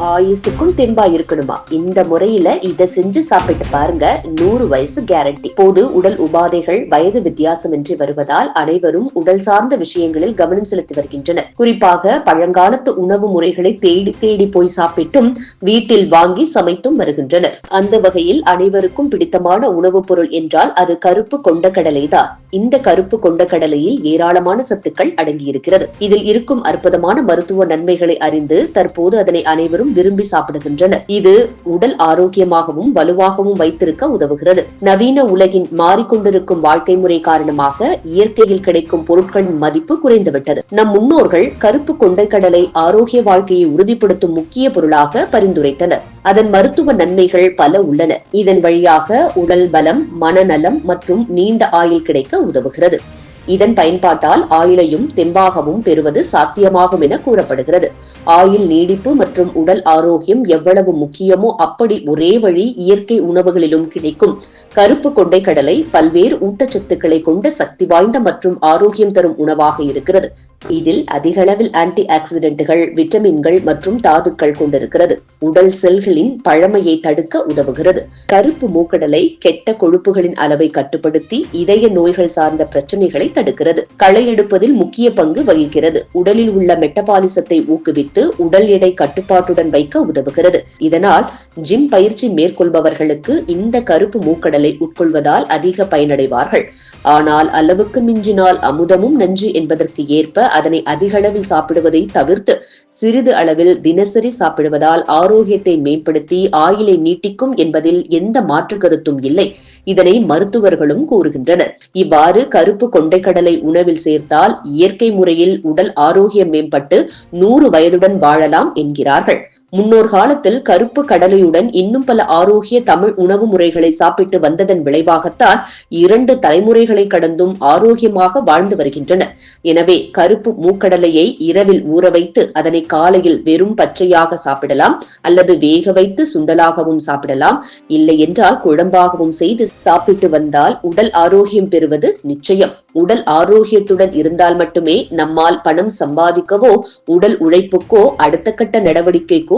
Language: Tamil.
ஆயுசுக்கும் தெம்பா இருக்கணுமா? இந்த முறையில இத செஞ்சு சாப்பிட்டு பாருங்க. நூறு வயசு கேரண்டி போது உடல் உபாதைகள் வயது வித்தியாசமின்றி வருவதால் அனைவரும் உடல் சார்ந்த விஷயங்களில் கவனம் செலுத்தி வருகின்றனர். குறிப்பாக பழங்காலத்து உணவு முறைகளை தேடி தேடி போய் சாப்பிட்டும் வீட்டில் வாங்கி சமைத்தும் வருகின்றனர். அந்த வகையில் அனைவருக்கும் பிடித்தமான உணவுப் பொருள் என்றால் அது கருப்பு கொண்டக்கடலை தான் இந்த கருப்பு கொண்டக்கடலையில் ஏராளமான சத்துக்கள் அடங்கியிருக்கிறது. இதில் இருக்கும் அற்புதமான மருத்துவ நன்மைகளை அறிந்து தற்போது அதனை அனைவரும் விரும்பி சாப்பிடுகின்றனர். இது உடல் ஆரோக்கியமாகவும் வலுவாகவும் வைத்திருக்க உதவுகிறது. நவீன உலகின் மாறிக்கொண்டிருக்கும் வாழ்க்கை முறை காரணமாக இயற்கையில் கிடைக்கும் பொருட்களின் மதிப்பு குறைந்துவிட்டது. நம் முன்னோர்கள் கருப்பு கொண்டைக்கடலை ஆரோக்கிய வாழ்க்கையை உறுதிப்படுத்தும் முக்கிய பொருளாக பரிந்துரைத்தனர். அதன் மருத்துவ நன்மைகள் பல உள்ளன. இதன் வழியாக உடல் பலம் மனநலம் மற்றும் நீண்ட ஆயுள் கிடைக்க உதவுகிறது. இதன் பயன்பாட்டால் ஆயிலையும் தெம்பாகவும் பெறுவது சாத்தியமாகும் என கூறப்படுகிறது. ஆயில் நீடிப்பு மற்றும் உடல் ஆரோக்கியம் எவ்வளவு முக்கியமோ அப்படி ஒரே வழி இயற்கை உணவுகளிலும் கிடைக்கும். கருப்பு கொண்டை கடலை பல்வேறு ஊட்டச்சத்துக்களை கொண்ட சக்தி வாய்ந்த மற்றும் ஆரோக்கியம் தரும் உணவாக இருக்கிறது. இதில் அதிகளவில் ஆன்டி ஆக்சிடென்ட்கள் விட்டமின்கள் மற்றும் தாதுக்கள் கொண்டிருக்கிறது. உடல் செல்களின் பழமையை தடுக்க உதவுகிறது. கருப்பு மூக்கடலை கெட்ட கொழுப்புகளின் அளவை கட்டுப்படுத்தி இதய நோய்கள் சார்ந்த பிரச்சனைகளை தடுக்கிறது. களை எடுப்பதில் முக்கிய பங்கு வகிக்கிறது. உடலில் உள்ள மெட்டபாலிசத்தை ஊக்குவித்து உடல் எடை கட்டுப்பாட்டுடன் வைக்க உதவுகிறது. இதனால் ஜிம் பயிற்சி மேற்கொள்பவர்களுக்கு இந்த கருப்பு மூக்கடலை உட்கொள்வதால் அதிக பயனடைவார்கள். ஆனால் அளவுக்கு மிஞ்சினால் அமுதமும் நஞ்சு என்பதற்கு ஏற்ப அதனை அதிக அளவில் சாப்பிடுவதை தவிர்த்து சிறிது அளவில் தினசரி சாப்பிடுவதால் ஆரோக்கியத்தை மேம்படுத்தி ஆயுளை நீட்டிக்கும் என்பதில் எந்த மாற்று கருத்தும் இல்லை இதனை மருத்துவர்களும் கூறுகின்றனர். இவ்வாறு கருப்பு கொண்டைக்கடலை உணவில் சேர்த்தால் இயற்கை முறையில் உடல் ஆரோக்கியம் மேம்பட்டு நூறு வயதுடன் வாழலாம் என்கிறார்கள். முன்னோர் காலத்தில் கருப்பு கடலையுடன் இன்னும் பல ஆரோக்கிய தமிழ் உணவு முறைகளை சாப்பிட்டு வந்ததன் விளைவாகத்தான் இரண்டு தலைமுறைகளை கடந்தும் ஆரோக்கியமாக வாழ்ந்து வருகின்றனர் எனவே கருப்பு மூக்கடலையை இரவில் ஊற வைத்து அதனை காலையில் வெறும் பச்சையாக சாப்பிடலாம் அல்லது வேக வைத்து சுண்டலாகவும் சாப்பிடலாம். இல்லை என்றால் குழம்பாகவும் செய்து சாப்பிட்டு வந்தால் உடல் ஆரோக்கியம் பெறுவது நிச்சயம். உடல் ஆரோக்கியத்துடன் இருந்தால் மட்டுமே நம்மால் பணம் சம்பாதிக்கவோ உடல் உழைப்புக்கோ அடுத்த கட்ட நடவடிக்கைக்கோ